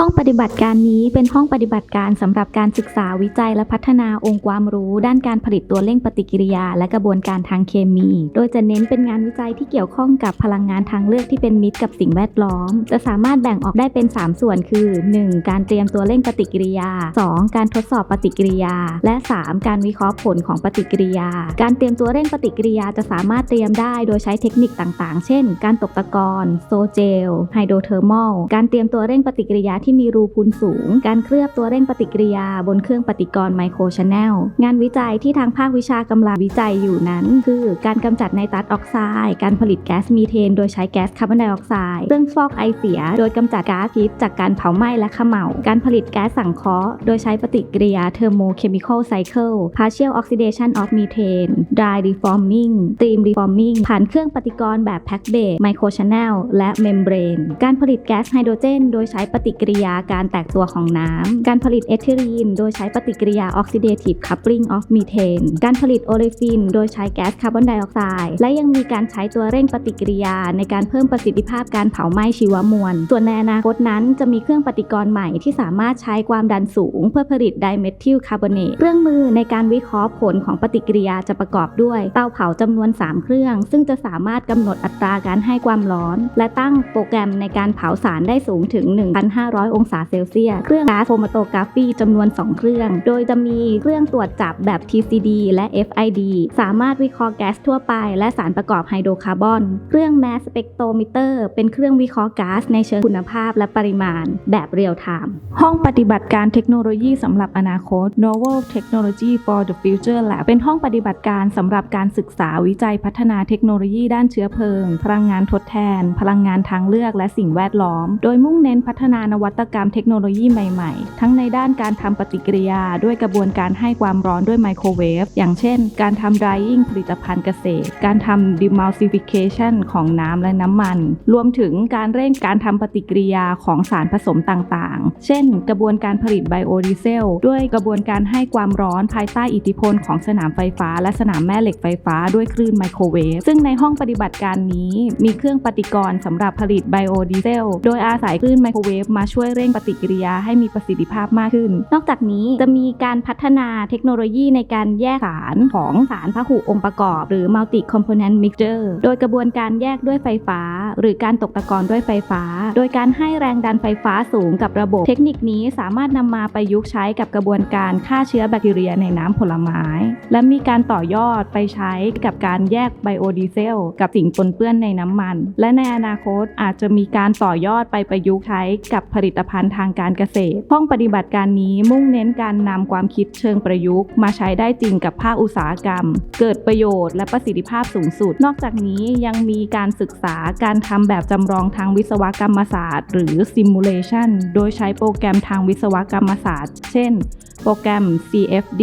ห้องปฏิบัติการนี้เป็นห้องปฏิบัติการสำหรับการศึกษาวิจัยและพัฒนาองค์ความรู้ ด้านการผลิตตัวเร่งปฏิกิริยา และกระบวนการทางเคมี โดยจะเน้นเป็นงานวิจัยที่เกี่ยวข้องกับพลังงานทางเลือกที่เป็นมิตรกับสิ่งแวดล้อม จะสามารถแบ่งออกได้เป็น 3 ส่วนคือ 1. การเตรียมตัวเร่งปฏิกิริยา 2. การทดสอบปฏิกิริยา และ 3. การวิเคราะห์ผลของปฏิกิริยา การเตรียมตัวเร่งปฏิกิริยาจะสามารถเตรียมได้โดยใช้เทคนิคต่าง ๆ เช่น การตกตะกอนโซเจลไฮโดรเทอร์มอลการเตรียมตัวเร่งปฏิกิริยาที่มีรูพุนสูง การเคลือบตัวเร่งปฏิกิริยา บนเครื่องปฏิกรณ์ไมโครชแนล งานวิจัยที่ทางภาควิชากำลังวิจัยอยู่นั้น คือการกำจัดไนตรัสออกไซด์ การผลิตแก๊สมีเทน โดยใช้แก๊สคาร์บอนไดออกไซด์ เครื่องฟอกไอเสีย โดยกำจัดก๊าซพิษจากการเผาไหม้และเขม่าการผลิตแก๊สสังเคราะห์ โดยใช้ปฏิกิริยาเทอร์โมเคมีคอลไซเคิล partial oxidation of methane dry reforming steam reforming ผ่านเครื่องปฏิกรณ์แบบแพ็คเบรไมโครชแนลและเมมเบรน การผลิตแก๊สไฮโดรเจน โดยใช้ปฏิกิริยาการแตกตัวของน้ำ การผลิตเอทิลีน โดยใช้ปฏิกิริยา oxidative coupling of methane การผลิตโอเลฟิน โดยใช้แก๊สคาร์บอนไดออกไซด์ และยังมีการใช้ตัวเร่งปฏิกิริยา ในการเพิ่มประสิทธิภาพการเผาไหม้ชีวมวล ส่วนในอนาคตนั้นจะมีเครื่องปฏิกรณ์ใหม่ที่สามารถใช้ความดันสูง เพื่อผลิตไดเมทิลคาร์บอเนตเครื่องมือในการวิเคราะห์ผลของปฏิกิริยาจะประกอบด้วย เตาเผาจำนวน 3 เครื่อง ซึ่งจะสามารถกำหนดอัตราการให้ความร้อน และตั้งโปรแกรมในการเผาสารได้สูงถึง 1,500องศาเซลเซียส เครื่องก๊าซโครมาโตกราฟีจำนวน 2 เครื่อง โดยจะมีเครื่องตรวจจับแบบ TCD และ FID สามารถวิเคราะห์แก๊สทั่วไป และสารประกอบไฮโดรคาร์บอน เครื่อง Mass Spectrometer เป็นเครื่องวิเคราะห์ก๊าซในเชิงคุณภาพและปริมาณ แบบเรียลไทม์ ห้องปฏิบัติการเทคโนโลยีสำหรับอนาคต Novel Technology for the Future Lab เป็นห้องปฏิบัติการสำหรับการศึกษาวิจัยพัฒนาเทคโนโลยีด้านเชื้อเพลิง พลังงานทดแทน พลังงานทางเลือกและสิ่งแวดล้อม โดยมุ่งเน้นพัฒนานวัตกรรมเทคโนโลยีใหม่ๆ ทั้งในด้านการทำปฏิกิริยาด้วยกระบวนการให้ความร้อนด้วยไมโครเวฟ อย่างเช่น การทำ drying ผลิตภัณฑ์เกษตร การทำ demulsification ของน้ำและน้ำมัน รวมถึงการเร่งการทำปฏิกิริยาของสารผสมต่างๆ เช่น กระบวนการผลิตไบโอดีเซลด้วยกระบวนการให้ความร้อนภายใต้อิทธิพลของสนามไฟฟ้า และสนามแม่เหล็กไฟฟ้าด้วยคลื่นไมโครเวฟ ซึ่งในห้องปฏิบัติการนี้ มีเครื่องปฏิกรณ์สำหรับผลิตไบโอดีเซลโดยอาศัยคลื่นไมโครเวฟมาช่่วยเร่งปฏิกิริยาให้มีประสิทธิภาพมากขึ้น นอกจากนี้จะมีการพัฒนาเทคโนโลยีในการแยกสารของสารพหุองค์ประกอบ หรือ multi component mixture โดยกระบวนการแยกด้วยไฟฟ้า หรือการตกตะกอนด้วยไฟฟ้า โดยการให้แรงดันไฟฟ้าสูงกับระบบ เทคนิคนี้สามารถนำมาประยุกต์ใช้กับกระบวนการฆ่าเชื้อแบคทีเรียในน้ำผลไม้ และมีการต่อยอดไปใช้กับการแยกไบโอดีเซลกับสิ่งปนเปื้อนในน้ำมัน และในอนาคตอาจจะมีการต่อยอดไปประยุกต์ใช้กับผลิิตภัณฑ์ทางการเกษตร ห้องปฏิบัติการนี้มุ่งเน้นการนำความคิดเชิงประยุกต์ มาใช้ได้จริงกับภาคอุตสาหกรรม เกิดประโยชน์และประสิทธิภาพสูงสุด นอกจากนี้ยังมีการศึกษาการทำแบบจำลองทางวิศวกรรมศาสตร์ หรือ simulation โดยใช้โปรแกรมทางวิศวกรรมศาสตร์ เช่น โปรแกรม CFD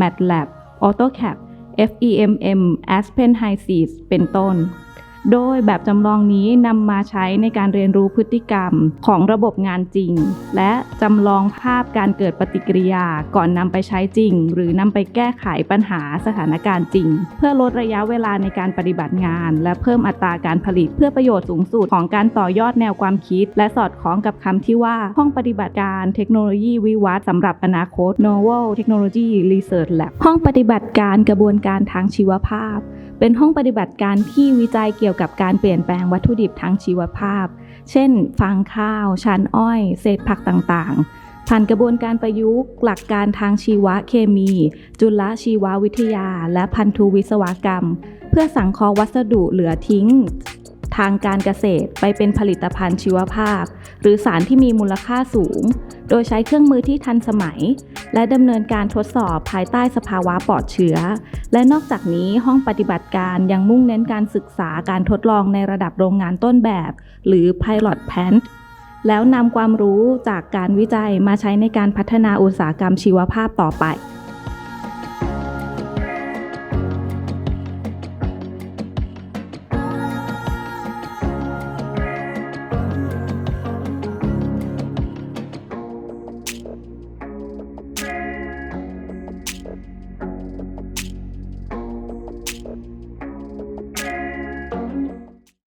MATLAB AutoCAD FEMM Aspen High Seas เป็นต้น โดยแบบจำลองนี้นำมาใช้ในการเรียนรู้พฤติกรรมของระบบงานจริง และจำลองภาพการเกิดปฏิกิริยาก่อนนำไปใช้จริง หรือนำไปแก้ไขปัญหาสถานการณ์จริง เพื่อลดระยะเวลาในการปฏิบัติงาน และเพิ่มอัตราการผลิตเพื่อประโยชน์สูงสุดของการต่อยอดแนวความคิด และสอดคล้องกับคำที่ว่าห้องปฏิบัติการเทคโนโลยีวิวัฒน์สำหรับอนาคต Novel Technology Research Lab ห้องปฏิบัติการกระบวนการทางชีวภาพเป็นห้องปฏิบัติการที่วิจัยเกี่ยวกับการเปลี่ยนแปลงวัตถุดิบทางชีวภาพ เช่น ฟางข้าว ชันอ้อย เศษผักต่างๆ ผ่านกระบวนการประยุกต์ หลักการทางชีวเคมี จุลชีววิทยา และพันธุวิศวกรรม เพื่อสังเคราะห์วัสดุเหลือทิ้ง ทางการเกษตรไปเป็นผลิตภัณฑ์ชีวภาพ หรือสารที่มีมูลค่าสูง โดยใช้เครื่องมือที่ทันสมัย และดำเนินการทดสอบภายใต้สภาวะปลอดเชื้อ และนอกจากนี้ห้องปฏิบัติการยังมุ่งเน้นการศึกษาการทดลองในระดับโรงงานต้นแบบ หรือ Pilot Plant แล้วนำความรู้จากการวิจัยมาใช้ในการพัฒนาอุตสาหกรรมชีวภาพต่อไป